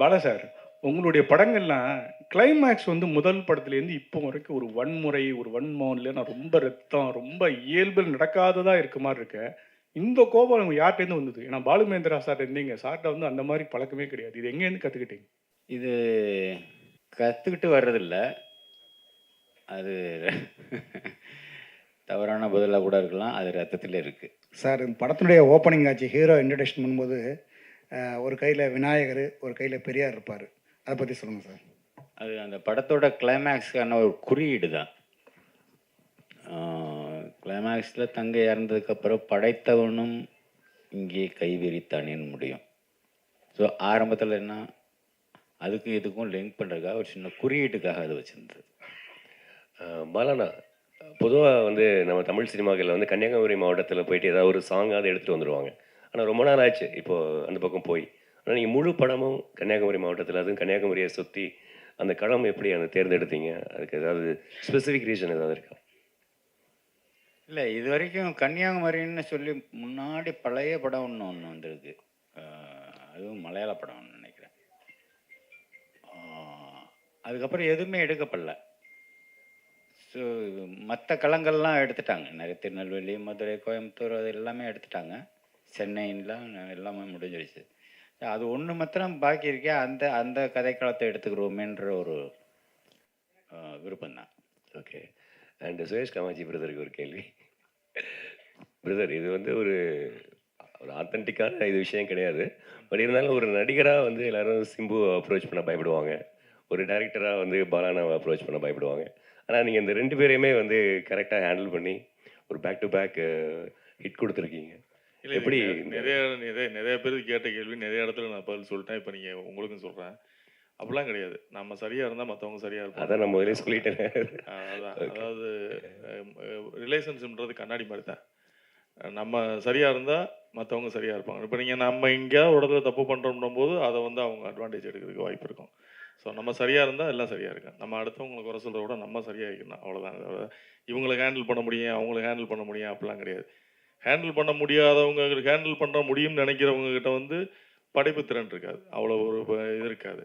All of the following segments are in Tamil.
பாலா சார் உங்களுடைய படங்கள்லாம் கிளைமேக்ஸ் வந்து முதல் படத்துலேருந்து இப்போ வரைக்கும் ஒரு வன்முறை ஒரு நான் ரொம்ப ரத்தம் ரொம்ப இயல்பில் நடக்காததா இருக்க மாதிரி இருக்கு. இந்த கோபம் யார்கிட்டேருந்து வந்தது? ஏன்னா பாலுமேந்திரா சார் இருந்தீங்க சார்ட்ட வந்து அந்த மாதிரி பழக்கமே கிடையாது. இது எங்கேருந்து கற்றுக்கிட்டீங்க இது கற்றுக்கிட்டு வர்றதில்ல. அது தவறான பதிலாக கூட இருக்கலாம். அது ரத்தத்தில் இருக்குது சார் இந்த படத்தினுடைய ஓப்பனிங் ஆச்சு ஹீரோ இன்ட்ரடக்ஷன் பண்ணும்போது ஒரு கையில் விநாயகர் ஒரு கையில் பெரியார் இருப்பார். அதை பற்றி சொல்லுங்கள் சார். அது அந்த படத்தோட கிளைமேக்ஸ்க்கான ஒரு குறியீடு தான். கிளைமேக்ஸில் தங்கை இறந்ததுக்கப்புறம் படைத்தவனும் இங்கே கைவிரித்தானேன்னு முடியும். ஸோ ஆரம்பத்தில் என்ன அதுக்கும் இதுக்கும் லிங்க் பண்ணுறதுக்காக ஒரு சின்ன குறியீட்டுக்காக அது வச்சுருந்தது. பாலாண்ணா பொதுவாக வந்து நம்ம தமிழ் சினிமாக்களில் வந்து கன்னியாகுமரி மாவட்டத்தில் போயிட்டு ஏதாவது ஒரு சாங்காவது எடுத்துகிட்டு வந்துடுவாங்க ஆனால் ரொம்ப நாள் ஆச்சு. இப்போது அந்த பக்கம் போய். ஆனால் நீங்கள் முழு படமும் கன்னியாகுமரி மாவட்டத்தில் அதுவும் கன்னியாகுமரியை சுற்றி அந்த களம் எப்படி அந்த தேர்ந்தெடுத்தீங்க? அதுக்கு ஏதாவது ஸ்பெசிஃபிக் ரீசன் ஏதாவது இருக்கா? இல்லை இது வரைக்கும் கன்னியாகுமரின்னு சொல்லி முன்னாடி பழைய படம் ஒன்று ஒன்று வந்திருக்கு. அதுவும் மலையாள படம் ஒன்று நினைக்கிறேன். அதுக்கப்புறம் எதுவுமே எடுக்கப்படல. ஸோ மற்ற களங்கள்லாம் எடுத்துட்டாங்க. நிறைய திருநெல்வேலி மதுரை கோயம்புத்தூர் அது எல்லாமே எடுத்துட்டாங்க. சென்னைலாம் எல்லாமே முடிஞ்சிருச்சு. அது ஒன்று மாத்திரம் பாக்கி இருக்கே அந்த அந்த கதைக்களத்தை எடுத்துக்கிறோமேன்ற ஒரு விருப்பம் தான் ஓகே. அண்ட் சுரேஷ் காமாஜி பிரதருக்கு ஒரு கேள்வி. பிரதர் இது வந்து ஒரு ஒரு ஆத்தென்டிக்கான இது விஷயம் கிடையாது. பட் இருந்தாலும் ஒரு நடிகராக வந்து எல்லாரும் சிம்பு அப்ரோச் பண்ண பயப்படுவாங்க. ஒரு டேரக்டராக வந்து பாலானாவை அப்ரோச் பண்ண பயப்படுவாங்க. ஆனால் நீங்கள் இந்த ரெண்டு பேரையுமே வந்து கரெக்டாக ஹேண்டில் பண்ணி ஒரு பேக் டு பேக் ஹிட் கொடுத்துருக்கீங்க. இல்லை எப்படி நிறைய நிறைய நிறைய பேருக்கு கேட்ட கேள்வி நிறைய இடத்துல நான் பதில் சொல்லிட்டேன். இப்போ நீங்கள் உங்களுக்கும் சொல்கிறேன் அப்படிலாம் கிடையாது. நம்ம சரியாக இருந்தால் மற்றவங்க சரியாக இருப்பாங்க. அதான் நான் முதலே சொல்லிட்டேன். அதான். அதாவது ரிலேஷன்ஷிப்ன்றது கண்ணாடி மாதிரி தான். நம்ம சரியாக இருந்தால் மற்றவங்க சரியாக இருப்பாங்க. இப்போ நீங்கள் நம்ம எங்கேயாவது ஒரு இடத்துல தப்பு பண்ணுறோம் போது அதை வந்து அவங்க அட்வான்டேஜ் எடுக்கிறதுக்கு வாய்ப்பு இருக்கும். ஸோ நம்ம சரியாக இருந்தால் எல்லாம் சரியாக இருக்கும். நம்ம அடுத்தவங்களை குறை சொல்கிறத விட நம்ம சரியாக இருக்கணும். அவ்வளோதான் இவங்களை ஹேண்டில் பண்ண முடியும் அவங்கள ஹேண்டில் பண்ண முடியும் அப்படிலாம் கிடையாது. ஹேண்டில் பண்ண முடியாதவங்க ஹேண்டில் பண்ண முடியும்னு நினைக்கிறவங்க கிட்ட வந்து படைப்பு திறன் இருக்காது. அவ்வளோ ஒரு இது இருக்காது.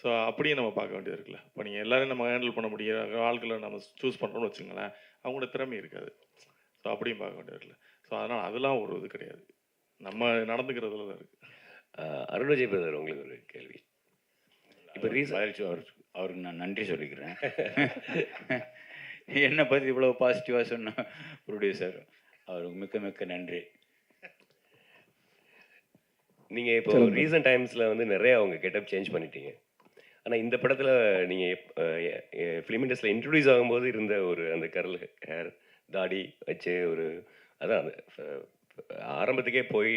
ஸோ அப்படியே நம்ம பார்க்க வேண்டியது இருக்குல்ல. இப்போ நீங்கள் எல்லாரையும் நம்ம ஹேண்டில் பண்ண முடிய ஆட்களை நம்ம சூஸ் பண்ணுறோம்னு வச்சுங்களேன் அவங்களோட திறமை இருக்காது. ஸோ அப்படியும் பார்க்க வேண்டியது இருக்குல்ல. ஸோ அதனால் அதெல்லாம் ஒரு இது கிடையாது. நம்ம நடந்துக்கிறதுல தான் இருக்குது அஹ் அருண் விஜய் பிரதர் உங்களுக்கு ஒரு கேள்வி. இப்போ ரீசன் மகிழ்ச்சி அவர் அவருக்கு நான் நன்றி சொல்லிக்கிறேன். என்னை பற்றி இவ்வளோ பாசிட்டிவாக சொன்ன ப்ரொடியூசர் அவருக்கு மிக்க மிக்க நன்றி. நீங்க இப்போ. ரீசன்ட் டைம்ஸ்ல வந்து நிறைய அவங்க கெட்டப் சேஞ்ச் பண்ணிட்டீங்க. ஆனா இந்த படத்துல நீங்க ஃபிலிம் இண்டஸ்ட்ரியில் இன்ட்ரடியூஸ் ஆகும்போது இருந்த ஒரு அந்த கரல் ஹேர் தாடி வச்சு ஒரு அதான் அந்த ஆரம்பத்துக்கே போய்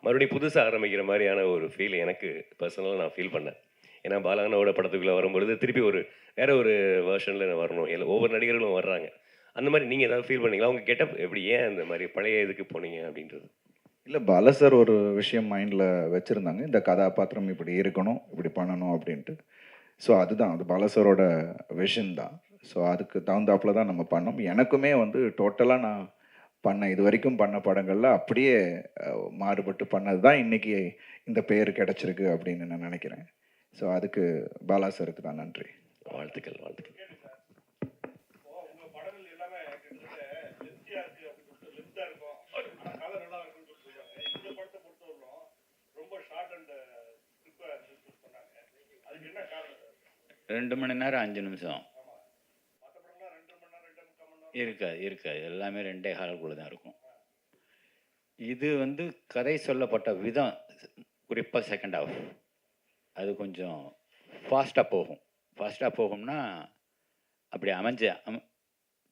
மறுபடியும் புதுசாக ஆரம்பிக்கிற மாதிரியான ஒரு ஃபீல் எனக்கு பர்சனலாக நான் ஃபீல் பண்ணேன். ஏன்னா பாலானோட படத்துக்குள்ளே வரும்பொழுது திருப்பி ஒரு வேற ஒரு வேர்ஷனில் வரணும். எல்லா ஒவ்வொரு நடிகர்களும் வர்றாங்க. அந்த மாதிரி நீங்கள் ஏதாவது ஃபீல் பண்ணீங்களா? அவங்க கெட்டப் எப்படி? ஏன் அந்த மாதிரி பழைய இதுக்கு போனீங்க அப்படின்றது? இல்லை பால சார் ஒரு விஷயம் மைண்டில் வச்சுருந்தாங்க. இந்த கதாபாத்திரம் இப்படி இருக்கணும் இப்படி பண்ணணும் அப்படின்ட்டு. ஸோ அதுதான். அது பால சாரோட விஷன் தான். ஸோ அதுக்கு தகுந்தாப்புல தான் நம்ம பண்ணோம். எனக்குமே வந்து டோட்டலாக நான் பண்ண இது வரைக்கும் பண்ண படங்களில் அப்படியே மாறுபட்டு பண்ணது தான் இன்றைக்கி இந்த பேர் கிடச்சிருக்கு அப்படின்னு நான் நினைக்கிறேன். ஸோ அதுக்கு பாலா சாருக்கு தான் நன்றி. வாழ்த்துக்கள் வாழ்த்துக்கள். ரெண்டு மணி நேரம் அஞ்சு நிமிஷம். இருக்காது இருக்காது. எல்லாமே ரெண்டே காலக்குள்ளே தான் இருக்கும். இது வந்து கதை சொல்லப்பட்ட விதம் குறிப்பாக செகண்ட் ஆஃப் அது கொஞ்சம் ஃபாஸ்ட்டாக போகும். ஃபாஸ்ட்டாக போகும்னா அப்படி அமைஞ்ச அம்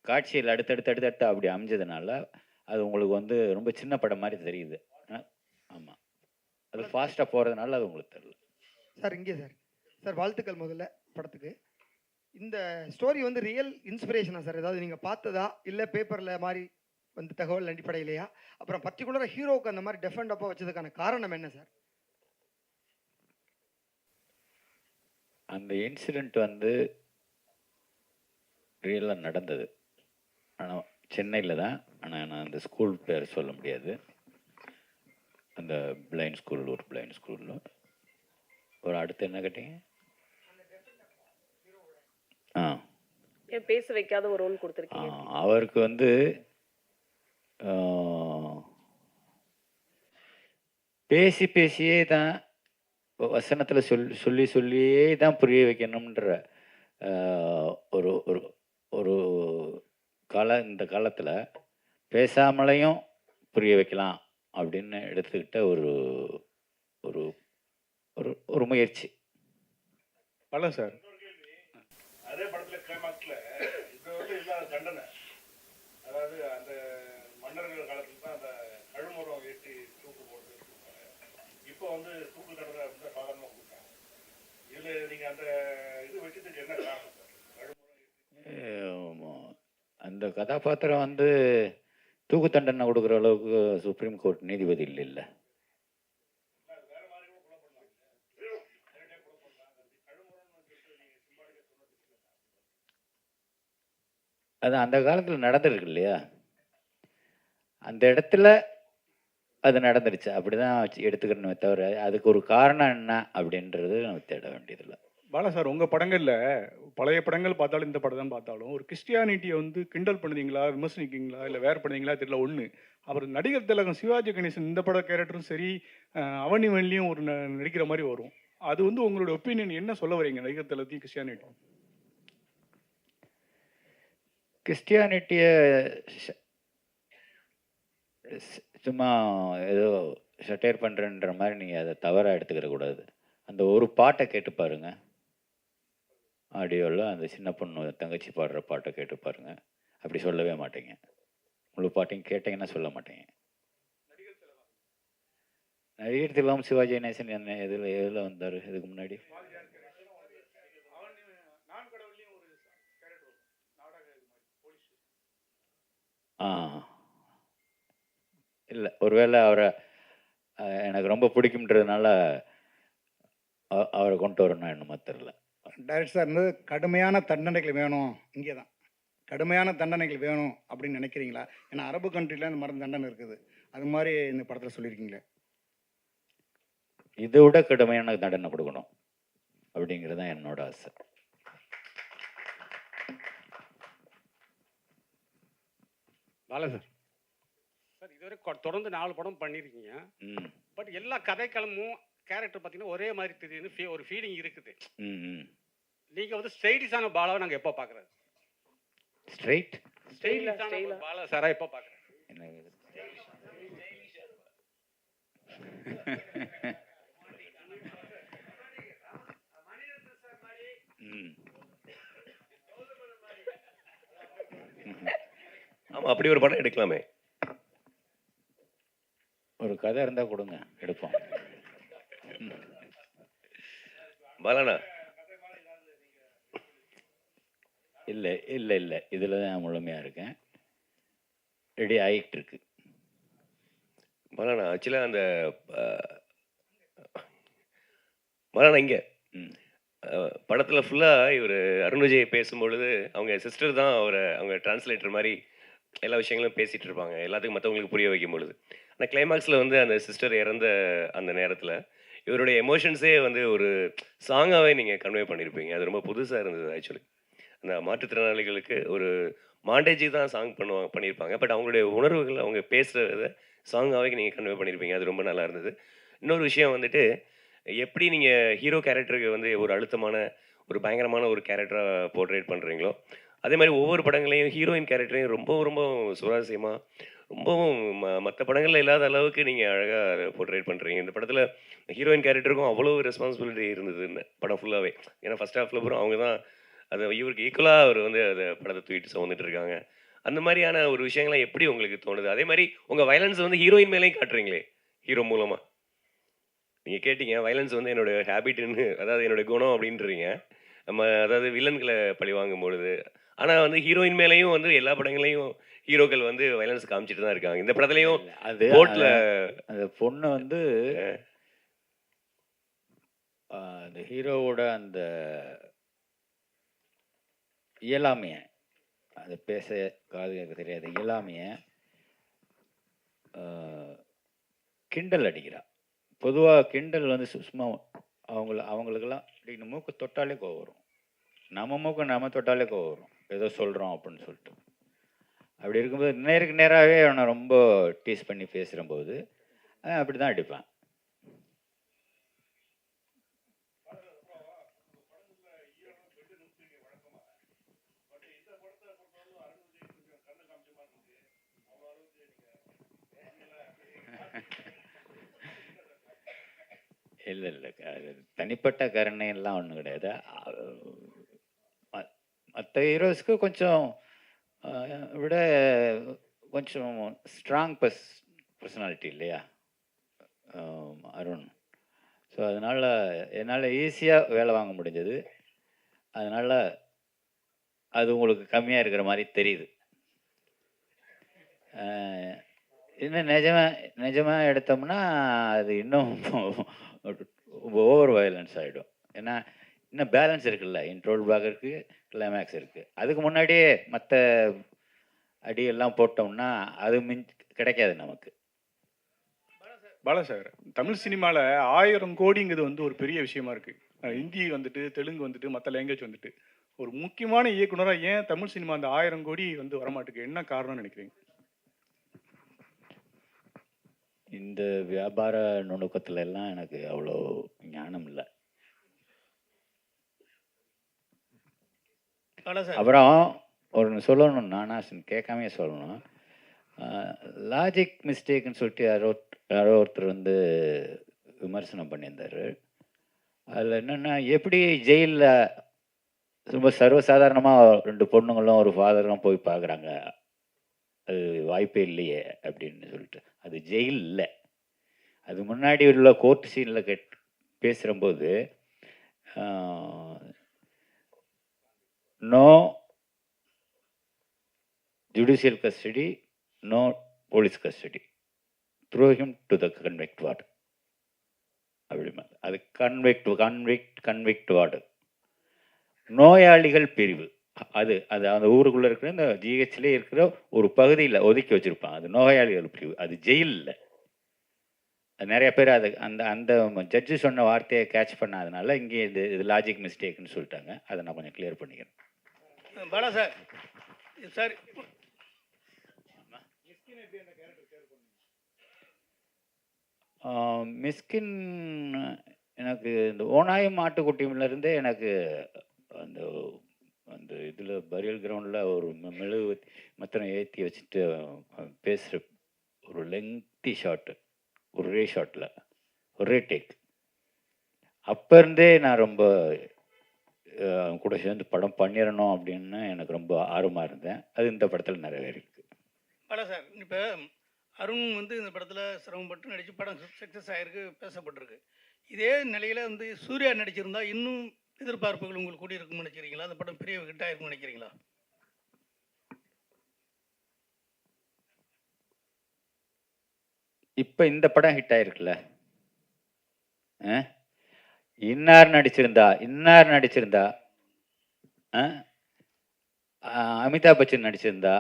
காட்சியில் அடுத்தடுத்து அடுத்தடுத்து அப்படி அமைஞ்சதுனால அது உங்களுக்கு வந்து ரொம்ப சின்ன படம் மாதிரி தெரியுது. ஆமாம் அது ஃபாஸ்ட்டாக போகிறதுனால அது உங்களுக்கு தெரியல. சார் இங்கே சார். சார் வாழ்த்துக்கள் முதல்ல. படத்துக்கு. இந்த ஸ்டோரி வந்து ரியல் இன்ஸ்பிரேஷனா சார் ஏதாவது நீங்கள் பார்த்ததா? இல்லை பேப்பரில் மாதிரி வந்து தகவல் அடிப்படையிலையா? அப்புறம் பர்டிகுலராக ஹீரோவுக்கு அந்த மாதிரி டெஃபண்ட் அப்போ வச்சதுக்கான காரணம் என்ன சார் அந்த இன்சிடெண்ட் வந்து ரியலாக நடந்தது. ஆனால் சென்னையில் தான். ஆனால் நான் அந்த ஸ்கூல் பேர் சொல்ல முடியாது. அந்த பிளைண்ட் ஸ்கூல் ஒரு பிளைண்ட் ஸ்கூலில் ஒரு அடுத்து என்ன கேட்டீங்க ஆ ஏன் பேச வைக்காத ஒரு ரோல் கொடுத்துருக்கீங்க? அவருக்கு வந்து பேசி பேசியே தான் வசனத்தில் சொல் சொல்லி சொல்லியே தான் புரிய வைக்கணுன்ற ஆ, ஒரு ஒரு ஒரு கால இந்த காலத்தில் பேசாமலையும் புரிய வைக்கலாம் அப்படின்னு எடுத்துக்கிட்ட ஒரு ஒரு ஒரு ஒரு முயற்சி. பல சார். அதே இது வந்து இல்லாத தண்டனை. அதாவது அந்த மன்னர்கள் காலத்துல தான் அந்த கழுமரம் ஏற்றி தூக்கு போட்டு இப்போ வந்து தூக்கு தண்டனை வந்து சாதாரணமாக கொடுத்தாங்க இதுல நீங்க அந்த இது வச்சதுக்கு என்ன காரணம்? அந்த கதாபாத்திரம் வந்து தூக்கு தண்டனை கொடுக்குற அளவுக்கு சுப்ரீம் கோர்ட் நீதிபதி இல்லை. அது அந்த காலத்தில் நடந்திருக்கு இல்லையா? அந்த இடத்துல அது நடந்துருச்சு. அப்படிதான் வச்சு எடுத்துக்கணுமே தவிர அதுக்கு ஒரு காரணம் என்ன அப்படின்றது நம்ம தேட வேண்டியதில்லை. பாலா சார் உங்கள் படங்களில் பழைய படங்கள் பார்த்தாலும் இந்த படம் தான் பார்த்தாலும் ஒரு கிறிஸ்டியானிட்டியை வந்து கிண்டல் பண்ணுறீங்களா விமர்சனிக்கிங்களா இல்லை வேறு பண்ணுவீங்களா தெரியல ஒன்று அப்புறம் நடிகர் திலகம் சிவாஜி கணேசன் இந்த பட கேரக்டரும் சரி அவனி வன்லியும் ஒரு ந- நடிக்கிற மாதிரி வரும். அது வந்து உங்களுடைய ஒப்பீனியன் என்ன சொல்ல வரீங்க நடிகர் திலகத்தையும் கிறிஸ்டியானிட்டியும்? கிறிஸ்டியானிட்டியை சும்மா ஏதோ சட்டையர் பண்ணுறன்ற மாதிரி நீங்கள் அதை தவறாக எடுத்துக்கிற கூடாது. அந்த ஒரு பாட்டை கேட்டு பாருங்க. ஆடியோவில் அந்த சின்ன பொண்ணு தங்கச்சி பாடுற பாட்டை கேட்டு பாருங்க. அப்படி சொல்லவே மாட்டீங்க. முழு பாட்டையும் கேட்டீங்கன்னா சொல்ல மாட்டீங்க. நடிகர் திலகம் சிவாஜி கணேசன் என்ன எதில் எதில் வந்தார்? இதுக்கு முன்னாடி? ஆ. இல்லை ஒருவேளை அவரை எனக்கு ரொம்ப பிடிக்கும்ன்றதுனால அவரை கொண்டு வரணும் என்னமோ தெரில டைரக்டர் சார் வந்து கடுமையான தண்டனைகள் வேணும். இங்கே தான். கடுமையான தண்டனைகள் வேணும் அப்படின்னு நினைக்கிறீங்களா? ஏன்னா அரபு கண்ட்ரியில் இந்த மாதிரி தண்டனை இருக்குது. அது மாதிரி இந்த படத்தில் சொல்லியிருக்கீங்களே. இதை விட கடுமையான தண்டனை கொடுக்கணும். அப்படிங்கிறது தான் என்னோட ஆசை. பாலா சார். சார் இதுவரை கொ- தொடர்ந்து நாலு படம் பண்ணியிருக்கீங்க பட் எல்லா கதைக்களமும் கேரக்டர் பார்த்தீங்கன்னா ஒரே மாதிரி தெரியுதுன்னு ஒரு ஃபீலிங் இருக்குது. நீங்கள் வந்து ஸ்டைலிஷான பாலாவை நாங்கள் எப்போ பார்க்குறது ஸ்ட்ரைட்? ஸ்டைலிஷான. பாலா சாரா எப்போ பார்க்குறது என்ன இது? ம் ஆமா அப்படி ஒரு படம் எடுக்கலாமே. ஒரு கதை இருந்தால் கொடுங்க எடுப்போம். பாலானா இல்லை இல்லை இல்லை. இதில் தான் முழுமையாக இருக்கேன். ரெடி ஆகிட்டு இருக்கு பாலானா ஆக்சுவலாக அந்த பாலானா இங்கே. படத்தில் ஃபுல்லாக இவர் அருண் விஜய் பேசும்பொழுது அவங்க சிஸ்டர் தான் அவரை அவங்க டிரான்ஸ்லேட்டர் மாதிரி எல்லா விஷயங்களும் பேசிகிட்டு இருப்பாங்க. எல்லாத்துக்கும் மற்றவங்களுக்கு புரிய வைக்கும் பொழுது. ஆனால் கிளைமாக்ஸில் வந்து அந்த சிஸ்டர் இறந்த அந்த நேரத்தில் இவருடைய எமோஷன்ஸே வந்து ஒரு சாங்காகவே நீங்கள் கன்வே பண்ணியிருப்பீங்க அது ரொம்ப புதுசாக இருந்தது ஆக்சுவலி அந்த மாற்றுத்திறனாளிகளுக்கு ஒரு மாண்டேஜி தான் சாங் பண்ணுவாங்க பண்ணியிருப்பாங்க பட் அவங்களுடைய உணர்வுகள் அவங்க பேசுகிறத சாங்காகவே நீங்கள் கன்வே பண்ணியிருப்பீங்க அது ரொம்ப நல்லா இருந்தது. இன்னொரு விஷயம் வந்துட்டு எப்படி நீங்கள் ஹீரோ கேரக்டருக்கு வந்து ஒரு அழுத்தமான ஒரு பயங்கரமான ஒரு கேரக்டராக போர்ட்ரேட் பண்ணுறீங்களோ அதே மாதிரி ஒவ்வொரு படங்களையும் ஹீரோயின் கேரக்டரையும் ரொம்ப ரொம்ப சுவாரஸ்யமாக ரொம்பவும் ம மற்ற படங்களில் இல்லாத அளவுக்கு நீங்கள் அழகாக போர்ட்ரேட் பண்ணுறீங்க இந்த படத்தில் ஹீரோயின் கேரக்டருக்கும் அவ்வளோ ரெஸ்பான்சிபிலிட்டி இருந்தது இந்த படம் ஃபுல்லாகவே ஏன்னா ஃபஸ்ட் ஹாஃபில் பூரா அவங்க தான் அதை இவருக்கு ஈக்குவலாக அவர் வந்து அதை படத்தை தூக்கிட்டு சுமந்துட்டு இருக்காங்க. அந்த மாதிரியான ஒரு விஷயங்கள்லாம் எப்படி உங்களுக்கு தோணுது? அதே மாதிரி உங்கள் வயலன்ஸ் வந்து ஹீரோயின் மேலேயும் காட்டுறீங்களே ஹீரோ மூலமாக நீங்கள் கேட்டீங்க வயலன்ஸ் வந்து என்னோட ஹேபிட்னு அதாவது என்னோட குணம் அப்படின்றீங்க. நம்ம அதாவது வில்லன்களை பழி வாங்கும் பொழுது ஆனால் வந்து ஹீரோயின் மேலேயும் வந்து எல்லா படங்களையும் ஹீரோக்கள் வந்து வயலன்ஸ் காமிச்சிட்டு தான் இருக்காங்க. இந்த படத்துலையும் அது கோர்ட்டில் அந்த பொண்ணு வந்து அந்த ஹீரோவோட அந்த இயலாமைய அது பேச காது கேட்க தெரியாது இயலாமைய கிண்டல் அடிக்கிறா. பொதுவாக கிண்டல் வந்து சும்மா அவங்கள அவங்களுக்கெல்லாம் இந்த மூக்கு தொட்டாலே கோவம் வரும். நம்ம மூக்கு நம்ம தொட்டாலே கோவம் வரும். ஏதோ சொல்கிறோம் அப்படின்னு சொல்லிட்டு. அப்படி இருக்கும்போது நேருக்கு நேராகவே அவனை ரொம்ப டீஸ் பண்ணி பேசுகிறம்போது அப்படி தான் அடிப்பேன். இல்லை இல்லை அது தனிப்பட்ட கருணை எல்லாம் ஒன்றும் கிடையாது. மற்ற ஹீரோஸ்க்கு கொஞ்சம் விட கொஞ்சம் ஸ்ட்ராங் பர்ஸ் பர்சனாலிட்டி இல்லையா? அருண். ஸோ அதனால் என்னால் ஈஸியாக வேலை வாங்க முடிஞ்சது. அதனால் அது உங்களுக்கு கம்மியாக இருக்கிற மாதிரி தெரியுது. இன்னும் நிஜமாக நிஜமாக எடுத்தோம்னா அது இன்னும் ஓவர் வயலன்ஸ் ஆகிடும் ஏன்னா இன்னும் பேலன்ஸ் இருக்குல்ல. இன்ட்ரோல் பாக் இருக்குது கிளைமேக்ஸ் இருக்குது அதுக்கு முன்னாடியே மற்ற அடியெல்லாம் போட்டோம்னா அது மின் கிடைக்காது நமக்கு. பாலசாகர் தமிழ் சினிமாவில் ஆயிரம் கோடிங்கிறது வந்து ஒரு பெரிய விஷயமா இருக்கு. அஹ் ஹிந்தி வந்துட்டு தெலுங்கு வந்துட்டு மற்ற லாங்குவேஜ் வந்துட்டு. ஒரு முக்கியமான இயக்குனராக ஏன் தமிழ் சினிமா அந்த ஆயிரம் கோடி வந்து வரமாட்டுக்கு என்ன காரணம்னு நினைக்கிறீங்க? இந்த வியாபார நுணுக்கத்துல எல்லாம் எனக்கு அவ்வளோ ஞானம் இல்லை. அப்புறம் ஒரு சொல்லணும் நானாசன் கேட்காமே சொல்லணும். லாஜிக் மிஸ்டேக்னு சொல்லிட்டு யாரோ யாரோ ஒருத்தர் வந்து விமர்சனம் பண்ணியிருந்தார். அதில் என்னென்னா எப்படி ஜெயிலில் ரொம்ப சர்வசாதாரணமாக ரெண்டு பொண்ணுங்களும் ஒரு ஃபாதரும் போய் பார்க்குறாங்க. அது வாய்ப்பே இல்லையே அப்படின்னு சொல்லிட்டு. அது ஜெயில் இல்லை. அது முன்னாடி உள்ள கோர்ட் சீனில் கேட் பேசுகிறம்போது no judicial custody no police custody through him to the convict ward அப்படி அது கன்வெக்ட் கன்விக்ட் கன்வெக்ட் வார்டு நோயாளிகள் பிரிவு. அது அது அந்த ஊருக்குள்ளே இருக்கிற இந்த ஜிஹெச்லேயே இருக்கிற ஒரு பகுதியில் ஒதுக்கி வச்சுருப்பான் அது நோயாளிகள் பிரிவு. அது ஜெயில் இல்லை அது நிறைய பேர் அது அந்த அந்த ஜட்ஜு சொன்ன வார்த்தையை கேட்ச் பண்ணாதனால இங்கே இது இது லாஜிக் மிஸ்டேக்குன்னு சொல்லிட்டாங்க. அதை நான் கொஞ்சம் கிளியர் பண்ணிக்கிறேன். பாலா சார். சார். மிஸ்கின் எனக்கு இந்த ஓனாயும் மாட்டுக்குட்டியிலேருந்தே எனக்கு அந்த அந்த இதில் பரியல் கிரவுண்டில் ஒரு மெ- மெழுகு மத்திரம் ஏற்றி வச்சுட்டு பேசுகிற ஒரு லெங்க்தி ஷாட்டு ஒரே ஷாட்டில் ஒரே டேக் அப்போ இருந்தே நான் ரொம்ப கூட சேர்ந்து படம் பண்ணிடணும் அப்படின்னு எனக்கு ரொம்ப ஆர்வமாக இருந்தேன். அது இந்த படத்தில் நிறைவேறிருக்கு பாலா சார் இப்போ அருண் வந்து இந்த படத்தில் சிரமப்பட்டு நடித்து படம் சக்ஸஸ் ஆகிருக்கு பேசப்பட்டிருக்கு. இதே நிலையில் வந்து சூர்யா நடிச்சிருந்தா இன்னும் எதிர்பார்ப்புகள் உங்களுக்கு கூடி இருக்கும்னு நினைக்கிறீங்களா? அந்த படம் பெரிய ஹிட் ஆயிருக்கும்னு நினைக்கிறீங்களா? இப்போ இந்த படம் ஹிட் ஆயிருக்குல்ல? ஆ? இன்னார் நடிச்சிருந்தா இன்னார் நடிச்சிருந்தா ஆ? அமிதாப் பச்சன் நடிச்சிருந்தா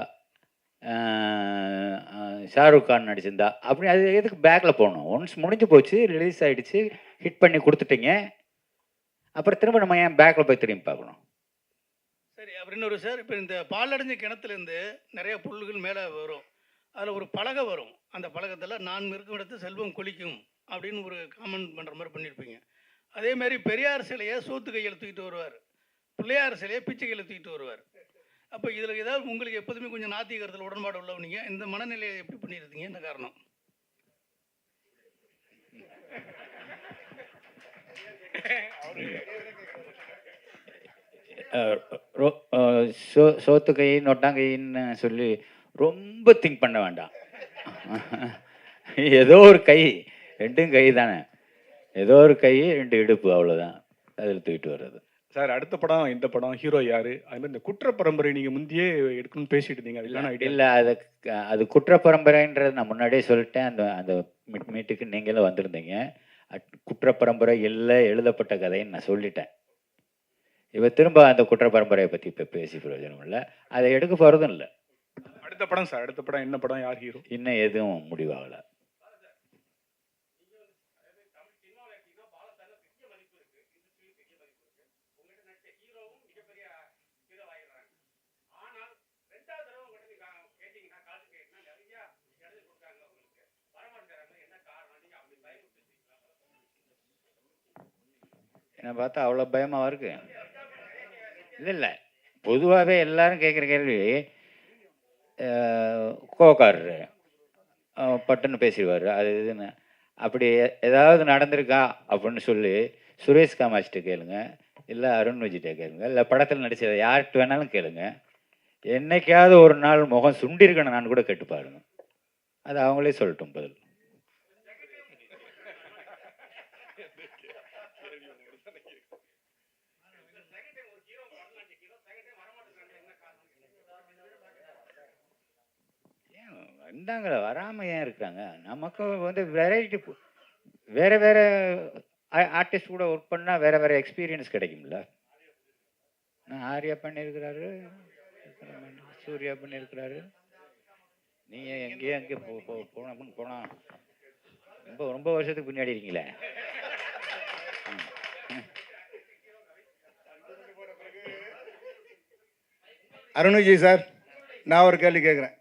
ஷாருக் கான் நடிச்சிருந்தா அப்படி அது எதுக்கு பேக்கில் போகணும் ஒன்ஸ் முடிஞ்சு போச்சு ரிலீஸ் ஆகிடுச்சு ஹிட் பண்ணி கொடுத்துட்டீங்க. அப்புறம் திரும்ப நம்ம ஏன் பேக்கில் போய் திரும்பி பார்க்கணும்? சரி அப்படின்னு ஒரு சார் இப்போ இந்த பாலடைஞ்ச கிணத்துலேருந்து நிறைய புல்லுகள் மேலே வரும். அதில் ஒரு பலகை வரும். அந்த பலகத்தில் நான் இருக்கும் இடத்து செல்வம் கொளிக்கும் அப்படின்னு ஒரு காமெண்ட் பண்ணுற மாதிரி பண்ணியிருப்பீங்க அதே மாதிரி பெரியார் சிலையை சோத்து கையில் தூக்கிட்டு வருவார். பிள்ளையார் சிலையை பிச்சை கையில் தூக்கிட்டு வருவார். அப்போ இதில் ஏதாவது உங்களுக்கு எப்போதுமே கொஞ்சம் நாத்திகரத்தில் உடன்பாடு உள்ளவனீங்க இந்த மனநிலையை எப்படி பண்ணியிருந்தீங்க? என்ன காரணம்? ரொ- சோ சோத்து கை நொட்டாங்கைன்னு சொல்லி ரொம்ப திங்க் பண்ண வேண்டாம். ஏதோ ஒரு கை ரெண்டும் கை தானே. ஏதோ ஒரு கை ரெண்டு இடுப்பு அவ்வளோதான் அதில் தூக்கிட்டு வர்றது. சார் அடுத்த படம் இந்த படம் ஹீரோ யாரு? அது மாதிரி இந்த குற்ற பரம்பரை நீங்க முந்தையே எடுக்கணும்னு பேசிட்டு இருந்தீங்க. ஐடியா இல்லை அது அது குற்ற பரம்பரைன்றது நான் முன்னாடியே சொல்லிட்டேன். அந்த அந்த மீட் மீட்டுக்கு நீங்களும் வந்திருந்தீங்க. குற்ற பரம்பரை இல்லை எழுதப்பட்ட கதைன்னு நான் சொல்லிட்டேன். இவ திரும்ப அந்த குற்ற பரம்பரையை பற்றி இப்போ பேசி பிரயோஜனம் இல்லை. அதை எடுக்க போகிறதும் இல்லை. அடுத்த படம் சார். அடுத்த படம் என்ன படம் யார் ஹீரோ? இன்னும் எதுவும் முடிவாகலை. என்னை பார்த்தா அவ்வளோ பயமாக இருக்கு? இல்லை இல்லை பொதுவாகவே எல்லாரும் கேட்குற கேள்வி அஹ், பட்டுன்னு பேசிடுவார் அது இதுன்னு. அப்படி ஏதாவது நடந்திருக்கா அப்படின்னு சொல்லி சுரேஷ் காமாஜிட்ட கேளுங்க இல்லை அருண் விஜய்கிட்ட கேளுங்க இல்லை படத்தில் நடிச்சதை யார்கிட்ட வேணாலும் கேளுங்க. என்னைக்காவது ஒரு நாள் முகம் சுண்டிருக்கணும் நான் கூட கேட்டு பாருங்க அது அவங்களே சொல்லட்டும் பதில் ஏன் வந்தாங்களே வராமல் ஏன் இருக்காங்க நமக்கு வந்து வெரைட்டி வேற வேற ஆர்டிஸ்ட் கூட ஒர்க் பண்ணால் வேற வேற எக்ஸ்பீரியன்ஸ் கிடைக்கும்ல. நான் ஆர்யா பண்ணியிருக்கிறாரு சூர்யா பண்ணியிருக்கிறாரு நீங்கள் எங்கேயோ எங்கே போ போ போன போனா ரொம்ப ரொம்ப வருஷத்துக்கு பின்னாடி இருக்கீங்களே. அருண் விஜய் சார் நான் ஒரு கேள்வி கேட்குறேன்.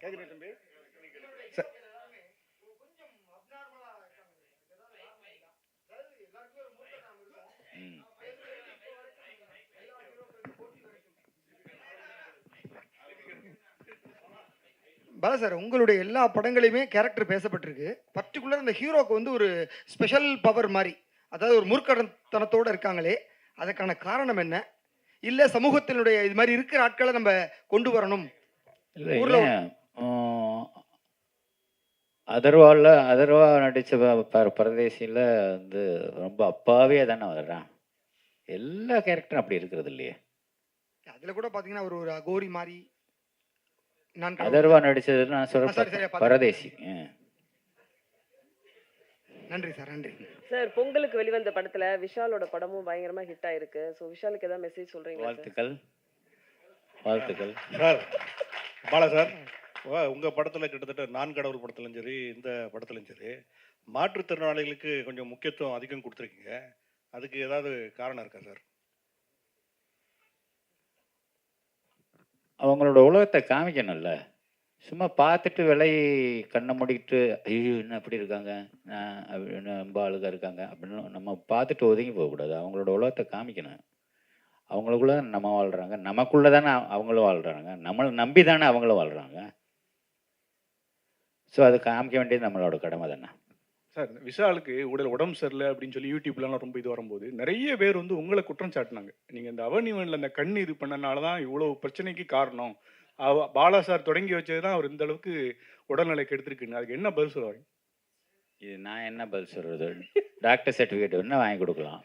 பாலா சார் உங்களுடைய எல்லா படங்களையுமே கேரக்டர் பேசப்பட்டிருக்கு. பர்டிகுலர் இந்த ஹீரோக்கு வந்து ஒரு ஸ்பெஷல் பவர் மாதிரி. அதாவது ஒரு முற்கடத்தனத்தோட இருக்காங்களே அதுக்கான காரணம் என்ன? இல்லை சமூகத்தினுடைய இது மாதிரி இருக்கிற ஆட்களை நம்ம கொண்டு வரணும். இல்லை ஊர்ல ஏன் அதர்வாவில் அதர்வா நடித்த பர பரதேசியில் வந்து ரொம்ப அப்பாவே தானே வர்றான் எல்லா கேரக்டரும் அப்படி இருக்கிறது இல்லையே. அதில் கூட பார்த்தீங்கன்னா ஒரு ஒரு அகோரி மாதிரி நான். அதர்வா நடிச்சது நான் ஆ, சரி, சரியா சொல்ற பார்த்து- பரதேசி. நன்றி சார் நன்றி. சார் பொங்கலுக்கு வெளிவந்த படத்துல விஷாலோட படமும் பயங்கரமா ஹிட் ஆயிருக்கு. ஸோ விஷாலுக்கு ஏதாவது மெசேஜ் சொல்றீங்களா சார்? வாழ்த்துக்கள். வாழ்த்துக்கள். சார் பாலா சார் உங்கள் படத்தில் கிட்டத்தட்ட நான் கடவுள் படத்துலையும் சரி இந்த படத்துலையும் சரி மாற்றுத்திறனாளிகளுக்கு கொஞ்சம் முக்கியத்துவம் அதிகம் கொடுத்துருக்கீங்க. அதுக்கு ஏதாவது காரணம் இருக்கா சார்? அவங்களோட உலகத்தை காமிக்கணும்ல. சும்மா பார்த்துட்டு விலை கண்ணை மூடிக்கிட்டு ஐயோ என்ன அப்படி இருக்காங்க? அப்படின்னு ரொம்ப அழுகா இருக்காங்க? அப்படின்னு நம்ம பார்த்துட்டு ஒதுங்கி போகக்கூடாது. அவங்களோட உலகத்தை காமிக்கணும். அவங்களுக்குள்ள நம்ம வாழ்கிறாங்க நமக்குள்ளே தானே அவங்களும் வாழ்கிறாங்க நம்மளை நம்பி தானே அவங்களும் வாழ்கிறாங்க ஸோ அது காமிக்க வேண்டியது நம்மளோட கடமை தானே. சார் இந்த விஷாலுக்கு உடல் உடம்பு சரியில்லை அப்படின்னு சொல்லி யூடியூப்லலாம் ரொம்ப இது வரும்போது நிறைய பேர் வந்து உங்களை குற்றம் சாட்டினாங்க. நீங்கள் இந்த அவனிவனில் அந்த கண் இது பண்ணனால தான் இவ்வளோ பிரச்சனைக்கு காரணம். அவ பாலா சார் தொடங்கி வச்சது தான் அவர் இந்த அளவுக்கு உடல்நிலை கெடுத்திருக்குன்னு அதுக்கு என்ன பதில் சொல்லுவாங்க இது நான் என்ன பதில் சொல்கிறது டாக்டர் சர்டிஃபிகேட் வேணா வாங்கி கொடுக்கலாம்.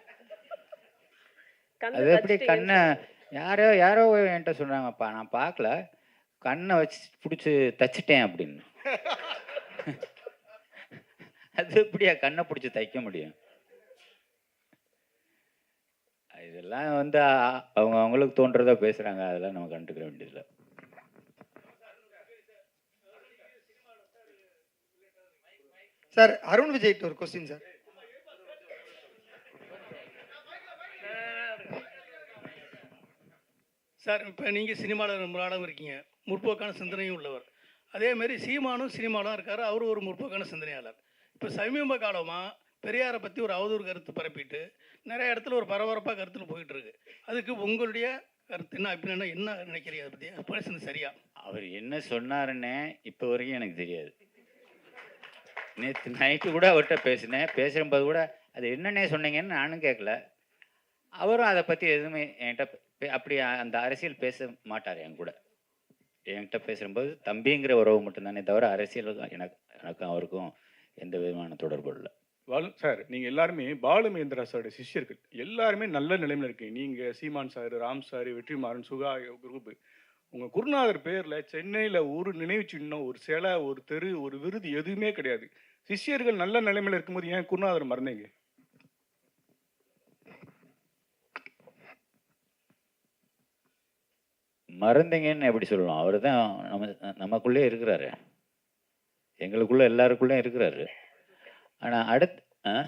அது எப்படி கண்ணை யாரோ யாரோ என்கிட்ட சொன்னாங்கப்பா நான் பார்க்கல. கண்ணை வச்சு பிடிச்சி தச்சிட்டேன் அப்படின்னு. அது எப்படியா கண்ணை பிடிச்சி தைக்க முடியும்? இதெல்லாம் வந்து அவங்க அவங்களுக்கு தோன்றதா பேசுறாங்க. அதெல்லாம் நம்ம கண்டுக்கிற வேண்டியதில்லை. சார் அருண் விஜய்க்கு ஒரு கொஸ்டின் சார். சார் இப்போ நீங்கள் சினிமாவில் ரொம்ப நாளும் இருக்கீங்க. முற்போக்கான சிந்தனையும் உள்ளவர். அதே மாதிரி சீமானும் சினிமாலும் இருக்கார். அவரும் ஒரு முற்போக்கான சிந்தனையாளர். இப்போ சமீப காலமாக பெரியாரை பற்றி ஒரு அவதூறு கருத்து பரப்பிட்டு நிறைய இடத்துல ஒரு பரபரப்பாக கருத்தில் போயிட்டு இருக்கு அதுக்கு உங்களுடைய கருத்து என்ன அப்படின்னா என்ன நினைக்கிறீங்க அதை பற்றி பேசுனது சரியா? அவர் என்ன சொன்னாருன்னு இப்போ வரைக்கும் எனக்கு தெரியாது. நேற்று நைட்டு கூட அவர்கிட்ட பேசினேன். பேசுகிறபோது கூட அது என்னன்னே சொன்னீங்கன்னு நானும் கேட்கல அவரும் அதை பற்றி எதுவுமே என்கிட்ட பே- அப்படி அந்த அரசியல் பேச மாட்டார் என் கூட. என்கிட்ட பேசும்போது தம்பிங்கிற உறவு மட்டும்தானே தவிர அரசியல் எனக்கு எனக்கும் அவருக்கும் எந்த விதமான தொடர்பு இல்லை. பாலு சார் நீங்கள் எல்லாருமே பாலுமேந்திரா சாரோட சிஷ்யர்கள். எல்லாருமே நல்ல நிலைமையில் இருக்கீங்க. நீங்கள் Seeman sir Ram sir Vetrimaaran Suka group உங்கள் குருநாதர் பேரில் சென்னையில் ஒரு நினைவு சின்னம் ஒரு சிலை ஒரு தெரு ஒரு விருது எதுவுமே கிடையாது. சிஷ்யர்கள் நல்ல நிலைமையில் இருக்கும்போது ஏன் குருநாதர் மறந்தீங்க? மறந்தீங்கன்னு எப்படி சொல்லலாம்? அவர் தான் நம்ம நமக்குள்ளே இருக்கிறாரு. எங்களுக்குள்ள எல்லாருக்குள்ளேயும் இருக்கிறாரு. ஆனால் அடுத் ஆ?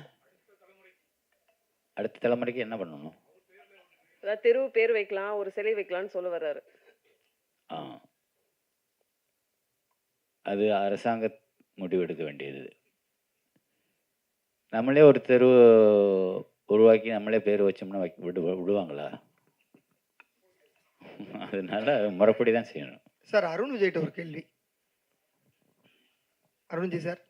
அடுத்த தலைமுறைக்கு என்ன பண்ணணும்? அதாவது தெரு பேர் வைக்கலாம் ஒரு சிலை வைக்கலாம்னு சொல்ல வர்றாரு. ஆ. அது அரசாங்க முடிவெடுக்க வேண்டியது. நம்மளே ஒரு தெரு உருவாக்கி நம்மளே பேர் வச்சோம்னா வைக்க விடு விடுவாங்களா? அதனால முறைப்படி தான் செய்யணும். சார் அருண் விஜய்கிட்ட ஒரு கேள்வி. அருண்ஜி சார்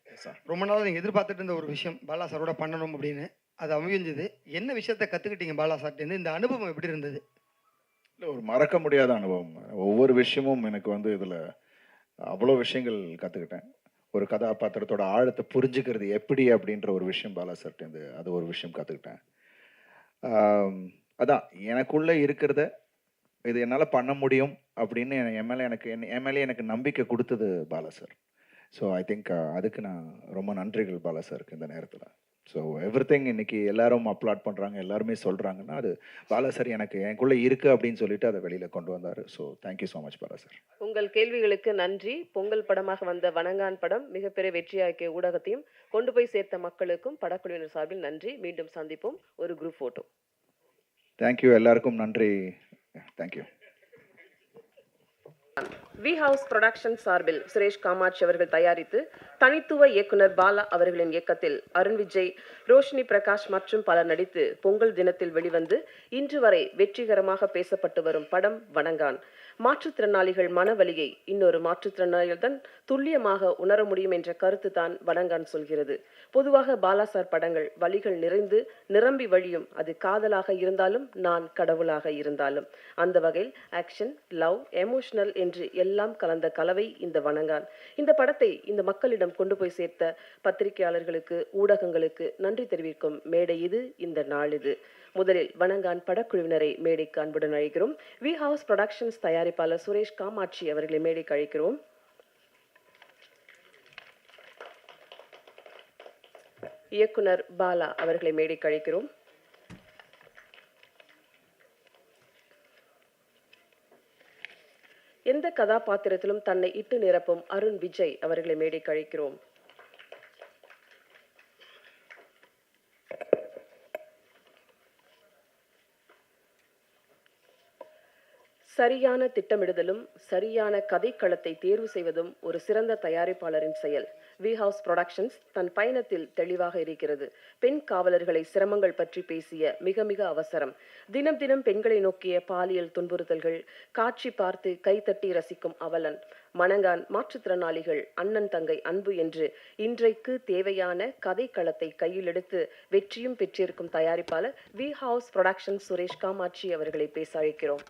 ரொம்ப நாளாக நீங்கள் எதிர்பார்த்துட்டு இருந்த ஒரு விஷயம் பாலா சாரோட பண்ணணும் அப்படின்னு. அது அமைஞ்சது. என்ன விஷயத்த கற்றுக்கிட்டீங்க பாலா சார்ட்டேருந்து இந்த அனுபவம் எப்படி இருந்தது? இல்லை ஒரு மறக்க முடியாத அனுபவம். ஒவ்வொரு விஷயமும் எனக்கு வந்து இதில் அவ்வளோ விஷயங்கள் கற்றுக்கிட்டேன் ஒரு கதாபாத்திரத்தோட ஆழத்தை புரிஞ்சுக்கிறது எப்படி அப்படின்ற ஒரு விஷயம் பாலா சார்ட்டேருந்து அது ஒரு விஷயம் கற்றுக்கிட்டேன் அதான் எனக்குள்ளே இருக்கிறத இது என்னால் பண்ண முடியும் அப்படின்னு என் மேலே எனக்கு என் என் மேலே எனக்கு நம்பிக்கை கொடுத்தது Bala sir. So I think அதுக்கு நான் ரொம்ப நன்றிகள் பாலா சாருக்கு இந்த நேரத்தில். ஸோ எவ்ரி திங் இன்னைக்கு எல்லாரும் அப்லாட் பண்ணுறாங்க எல்லாருமே சொல்கிறாங்கன்னா அது பாலா சார் எனக்கு எனக்குள்ளே இருக்குது அப்படின்னு சொல்லிட்டு அதை வெளியில் கொண்டு வந்தார். So thank you so much Bala sir உங்கள் கேள்விகளுக்கு நன்றி. பொங்கல் படமாக வந்த வணங்கான் படம் மிகப்பெரிய வெற்றியாக்கிய ஊடகத்தையும் கொண்டு போய் சேர்த்த மக்களுக்கும் படக்குழுவினர் சார்பில் நன்றி. மீண்டும் சந்திப்போம். ஒரு குரூப் போட்டோ தேங்க்யூ எல்லாருக்கும் நன்றி. தேங்க்யூ வி ஹவுஸ் ப்ரொடக்ஷன் சார்பில் சுரேஷ் காமாட்சி அவர்கள் தயாரித்து தனித்துவ இயக்குனர் பாலா அவர்களின் இயக்கத்தில் அருண் விஜய் ரோஷினி பிரகாஷ் மற்றும் பலர் நடித்து பொங்கல் தினத்தில் வெளிவந்து இன்று வரை வெற்றிகரமாக பேசப்பட்டு வரும் படம் வணங்கான். மாற்றுத்திறனாளிகள் மனவலியை இன்னொரு மாற்றுத்திறனாளிகள் தான் துல்லியமாக உணர முடியும் என்ற கருத்து தான் வணங்கான் சொல்கிறது. பொதுவாக பாலாசார் படங்கள் வழிகள் நிறைந்து நிரம்பி வழியும் அது காதலாக இருந்தாலும் நான் கடவுளாக இருந்தாலும். அந்த வகையில் ஆக்ஷன் லவ் எமோஷனல் என்று எல்லாம் கலந்த கலவை இந்த வணங்கான். இந்த படத்தை இந்த மக்களிடம் கொண்டு போய் சேர்த்த பத்திரிகையாளர்களுக்கு ஊடகங்களுக்கு நன்றி தெரிவிக்கும் மேடை இது இந்த நாள் இது. முதலில் வணங்கான் படக்குழுவினரை மேடைக்கு அன்புடன் அழைக்கிறோம். வி ஹவுஸ் ப்ரொடக்ஷன்ஸ் தயாரிப்பாளர் சுரேஷ் காமாட்சி அவர்களை மேடைக்கு அழைக்கிறோம். இயக்குனர் பாலா அவர்களை மேடைக்கு அழைக்கிறோம். எந்த கதாபாத்திரத்திலும் தன்னை இட்டு நிரப்பும் அருண் விஜய் அவர்களை மேடைக்கு அழைக்கிறோம். சரியான திட்டமிடுதலும் சரியான கதைக்களத்தை தேர்வு செய்வதும் ஒரு சிறந்த தயாரிப்பாளரின் செயல். வி ஹவுஸ் ப்ரொடக்ஷன்ஸ் தன் பயணத்தில் தெளிவாக இருக்கிறது. பெண் காவலர்களை சிரமங்கள் பற்றி பேசிய மிக மிக அவசரம். தினம் தினம் பெண்களை நோக்கிய பாலியல் துன்புறுத்தல்கள் காட்சி பார்த்து கைத்தட்டி ரசிக்கும் அவலன் மணங்கான் மாற்றுத்திறனாளிகள் அண்ணன் தங்கை அன்பு என்று இன்றைக்கு தேவையான கதைக்களத்தை கையில் எடுத்து வெற்றியும் பெற்றிருக்கும் தயாரிப்பாளர் V House Production Suresh Kamatchi அவர்களை பேச அழைக்கிறோம்.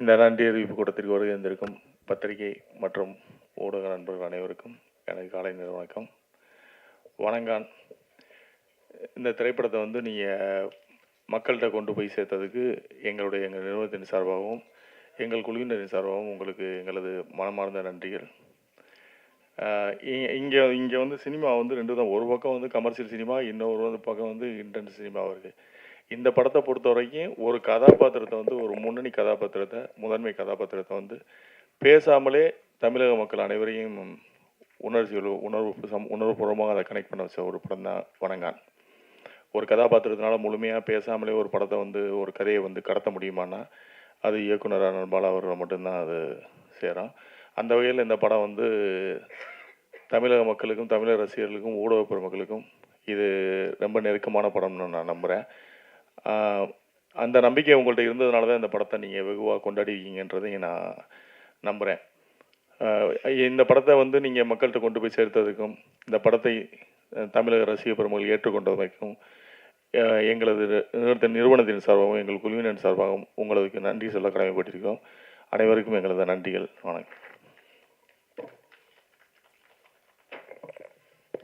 இந்த நன்றி அறிவிப்பு கூட்டத்திற்கு வருகை இருந்திருக்கும் பத்திரிகை மற்றும் ஊடக நண்பர்கள் அனைவருக்கும் எனது காலை நிறுவனக்கம் வணக்கம். வணங்கான். இந்த திரைப்படத்தை வந்து நீங்கள் மக்கள்கிட்ட கொண்டு போய் சேர்த்ததுக்கு எங்களுடைய எங்கள் நிறுவனத்தின் சார்பாகவும் எங்கள் குழுவினரின் சார்பாகவும் உங்களுக்கு எங்களது மனமார்ந்த நன்றிகள். இங்கே இங்கே வந்து சினிமா வந்து ரெண்டு தான் ஒரு பக்கம் வந்து கமர்ஷியல் சினிமா இன்னொரு பக்கம் வந்து இன்டர்நெட் சினிமா இருக்குது இந்த படத்தை பொறுத்த வரைக்கும் ஒரு கதாபாத்திரத்தை வந்து ஒரு முன்னணி கதாபாத்திரத்தை முதன்மை கதாபாத்திரத்தை வந்து பேசாமலே தமிழக மக்கள் அனைவரையும் உணர்ச்சி உணர்வு சம் உணர்வுபூர்வமாக அதை கனெக்ட் பண்ண வச்ச ஒரு படம் தான் வணங்கான். ஒரு கதாபாத்திரத்தினால முழுமையாக பேசாமலே ஒரு படத்தை வந்து ஒரு கதையை வந்து கடத்த முடியுமான்னா அது இயக்குனரான பாலா அவர்கள் மட்டும்தான் அது சேரும் அந்த வகையில் இந்த படம் வந்து தமிழக மக்களுக்கும் தமிழக ரசிகர்களுக்கும் ஊடக பெருமக்களுக்கும் இது ரொம்ப நெருக்கமான படம்னு நான் நம்புகிறேன் அந்த நம்பிக்கை உங்கள்கிட்ட இருந்ததுனால தான் இந்த படத்தை நீங்கள் வெகுவாக கொண்டாடிருக்கீங்கன்றதை நான் நம்புகிறேன் இந்த படத்தை வந்து நீங்கள் மக்கள்கிட்ட கொண்டு போய் சேர்த்ததுக்கும் இந்த படத்தை தமிழக ரசிக பெருமக்கள் ஏற்றுக்கொண்டதற்கும் எங்களது நிறுவனத்தின் நிறுவனத்தின் சார்பாகவும் எங்கள் குழுவினர் சார்பாகவும் உங்களுக்கு நன்றி சொல்ல கடமைப்பட்டிருக்கோம். அனைவருக்கும் எங்களது நன்றிகள். வணக்கம்.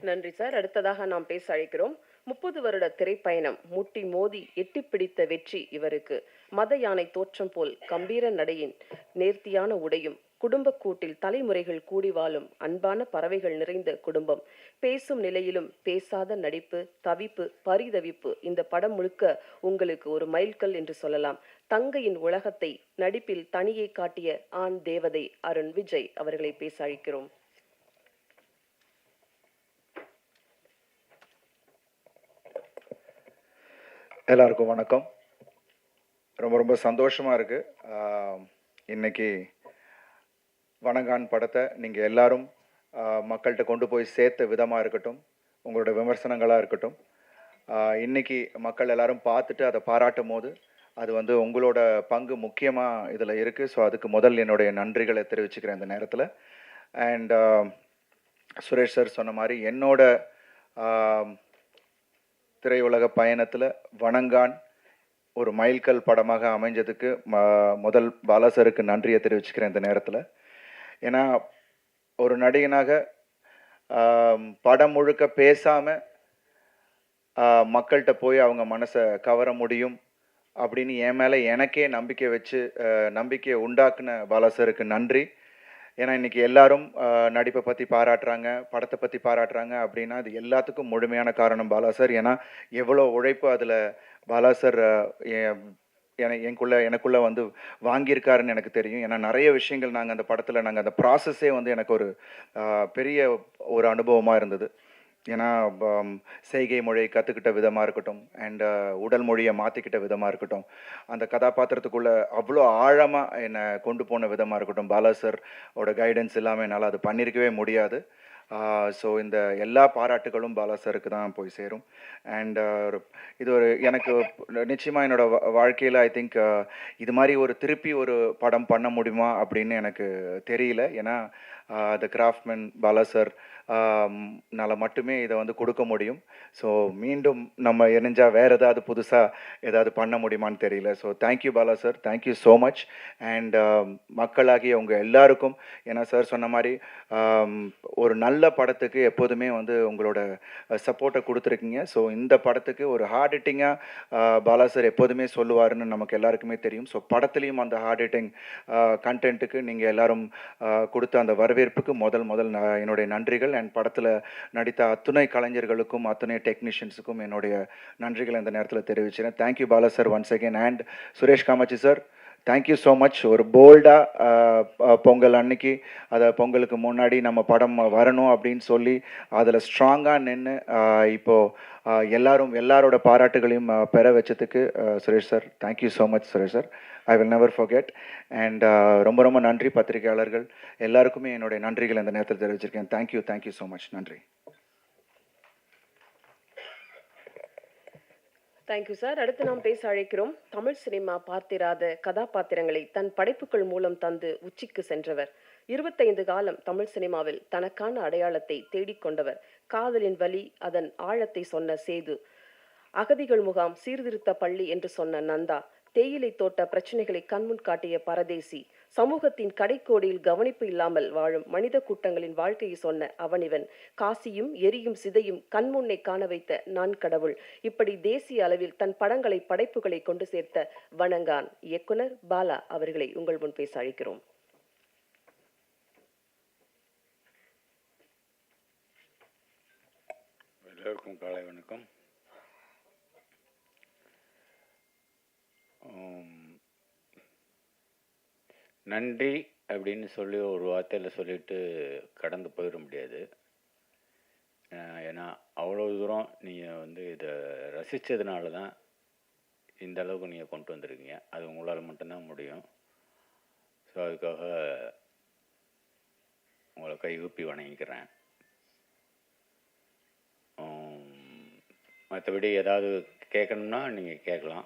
நன்றி சார். அடுத்ததாக நாம் பேச அழைக்கிறோம். முப்பது வருட திரைப்பயணம் முட்டி மோதி எட்டி பிடித்த வெற்றி இவருக்கு. மத யானை தோற்றம் போல் கம்பீர நடையின் நேர்த்தியான உடையும் குடும்ப கூட்டில் தலைமுறைகள் கூடி வாழும் அன்பான பறவைகள் நிறைந்த குடும்பம். பேசும் நிலையிலும் பேசாத நடிப்பு தவிப்பு பரிதவிப்பு இந்த படம் முழுக்க உங்களுக்கு ஒரு மைல்கல் என்று சொல்லலாம். தங்கையின் உலகத்தை நடிப்பில் தனியை காட்டிய ஆண் தேவதை அருண் விஜய் அவர்களை பேச அழைக்கிறோம். எல்லாருக்கும் வணக்கம். ரொம்ப ரொம்ப சந்தோஷமாக இருக்குது இன்னைக்கு வணங்கான் படத்தை நீங்கள் எல்லாரும் மக்கள்கிட்ட கொண்டு போய் சேர்த்த விதமாக இருக்கட்டும் உங்களோட விமர்சனங்களாக இருக்கட்டும் இன்னைக்கு மக்கள் எல்லாரும் பார்த்துட்டு அதை பாராட்டும் போது அது வந்து உங்களோட பங்கு முக்கியமாக இதில் இருக்குது ஸோ அதுக்கு முதல் என்னுடைய நன்றிகளை தெரிவிச்சுக்கிறேன் இந்த நேரத்தில். அண்ட் சுரேஷ் சார் சொன்ன மாதிரி என்னோட திரையுலக பயணத்தில் வணங்கான் ஒரு மைல்கல் படமாக அமைஞ்சதுக்கு ம முதல் பாலாசருக்கு நன்றியை தெரிவிச்சுக்கிறேன் இந்த நேரத்தில். ஏன்னா ஒரு நடிகனாக படம் முழுக்க பேசாமல் மக்கள்கிட்ட போய் அவங்க மனசை கவர முடியும் அப்படின்னு என் மேலே எனக்கே நம்பிக்கை வச்சு நம்பிக்கையை உண்டாக்குன பாலாசருக்கு நன்றி. ஏன்னா இன்றைக்கி எல்லாரும் நடிப்பை பற்றி பாராட்டுறாங்க படத்தை பற்றி பாராட்டுறாங்க அப்படின்னா அது எல்லாத்துக்கும் முழுமையான காரணம் பாலா சார். ஏன்னா எவ்வளோ உழைப்பு அதில் பாலா சார் என் என எனக்குள்ள எனக்குள்ள வந்து வாங்கியிருக்காருன்னு எனக்கு தெரியும். ஏன்னா நிறைய விஷயங்கள் நாங்கள் அந்த படத்தில் நாங்கள் அந்த ப்ராசஸே வந்து எனக்கு ஒரு பெரிய ஒரு அனுபவமாக இருந்தது. ஏன்னா செய்கை மொழியை கற்றுக்கிட்ட விதமாக இருக்கட்டும் அண்ட் உடல் மொழியை மாற்றிக்கிட்ட விதமாக இருக்கட்டும் அந்த கதாபாத்திரத்துக்குள்ளே அவ்வளோ ஆழமாக என்னை கொண்டு போன விதமாக இருக்கட்டும். பாலா கைடன்ஸ் இல்லாமல் என்னால் அது பண்ணியிருக்கவே முடியாது. ஸோ இந்த எல்லா பாராட்டுகளும் பாலா சாருக்கு தான் போய் சேரும். அண்ட் இது ஒரு எனக்கு நிச்சயமாக என்னோட வாழ்க்கையில் ஐ திங்க் இது மாதிரி ஒரு திருப்பி ஒரு படம் பண்ண முடியுமா அப்படின்னு எனக்கு தெரியல. ஏன்னா த கிராஃப்ட்மேன் பாலா சார் னால மட்டுமே இதை வந்து கொடுக்க முடியும். ஸோ மீண்டும் நம்ம இணைஞ்சால் வேறு ஏதாவது புதுசாக ஏதாவது பண்ண முடியுமான்னு தெரியல. So thank you Bala sir thank you so much and மக்களாகிய உங்கள் எல்லாருக்கும் ஏன்னா சார் சொன்ன மாதிரி ஒரு நல்ல படத்துக்கு எப்போதுமே வந்து உங்களோட சப்போர்ட்டை கொடுத்துருக்கீங்க. ஸோ இந்த படத்துக்கு ஒரு ஹார்ட் ஹிட்டிங்காக பாலா சார் எப்போதுமே சொல்லுவாருன்னு நமக்கு எல்லாருக்குமே தெரியும். ஸோ படத்துலேயும் அந்த ஹார்ட் ஹிட்டிங் கண்டென்ட்டுக்கு நீங்கள் எல்லோரும் கொடுத்த அந்த வரவேற்புக்கு முதல் முதல் நான் என்னுடைய நன்றிகள். அண்ட் படத்தில் நடித்த அத்துணை கலைஞர்களுக்கும் அத்துணை டெக்னீஷியன்ஸுக்கும் என்னுடைய நன்றிகளை இந்த நேரத்தில் தெரிவிக்கிறேன் thank you Bala sir once again and Suresh Kamatchi sir thank you so much ஒரு போல்டாக பொங்கல் அன்னைக்கு அதை பொங்கலுக்கு முன்னாடி நம்ம படம் வரணும் அப்படின்னு சொல்லி அதில் ஸ்ட்ராங்காக நின்று இப்போது எல்லாரும் எல்லாரோட பாராட்டுகளையும் பெற வச்சதுக்கு Suresh sir thank you so much Suresh sir. I will never forget and ரொம்ப ரொம்ப நன்றி பத்திரிகையாளர்கள். எல்லாருக்குமே என்னுடைய நன்றிகள் இந்த நேரத்தில் தெரிவிச்சிருக்கேன். Thank you thank you so much நன்றி. தேங்க்யூ சார் அடுத்து நாம் பேச அழைக்கிறோம் தமிழ் சினிமா பார்த்திராத கதாபாத்திரங்களை தன் படைப்புகள் மூலம் தந்து உச்சிக்கு சென்றவர். இருபத்தைந்து காலம் தமிழ் சினிமாவில் தனக்கான அடையாளத்தை தேடிக்கொண்டவர். காதலின் வலி அதன் ஆழத்தை சொன்ன சேது. அகதிகள் முகாம் சீர்திருத்த பள்ளி என்று சொன்ன நந்தா. தேயிலை தோட்ட பிரச்சனைகளை கண்முன் காட்டிய பரதேசி. சமூகத்தின் கடைக்கோடியில் கவனிப்பு இல்லாமல் வாழும் மனித கூட்டங்களின் வாழ்க்கையை சொன்ன அவனிவன். காசியும் எரியும் சிதையும் கண்முன்னே காண வைத்த நான் கடவுள். இப்படி தேசிய அளவில் தன் படங்களை படைப்புகளை கொண்டு சேர்த்த வணங்கான் இயக்குனர் பாலா அவர்களை உங்கள் முன் பேச அழைக்கிறோம். எல்லோருக்கும் காலை வணக்கம். நன்றி அப்படின்னு சொல்லி ஒரு வார்த்தையில் சொல்லிட்டு கடந்து போயிட முடியாது. ஏன்னா அவ்வளோ தூரம் நீங்கள் வந்து இதை ரசித்ததுனால தான் இந்த அளவுக்கு நீங்கள் கொண்டு வந்திருக்கீங்க. அது உங்களால் மட்டும்தான் முடியும். ஸோ அதுக்காக உங்களை கைகூப்பி வணங்கிக்கிறேன். மற்றபடி ஏதாவது கேட்கணும்னா நீங்கள் கேட்கலாம்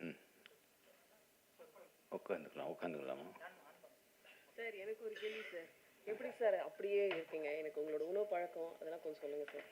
ம். உட்காந்துக்கலாம் உட்காந்துக்கலாமா சார் எனக்கு ஒரு கேள்வி சார். எப்படி சார் அப்படியே இருக்கீங்க? எனக்கு உங்களோட உணவு பழக்கம் அதெல்லாம் கொஞ்சம் சொல்லுங்கள் சார்.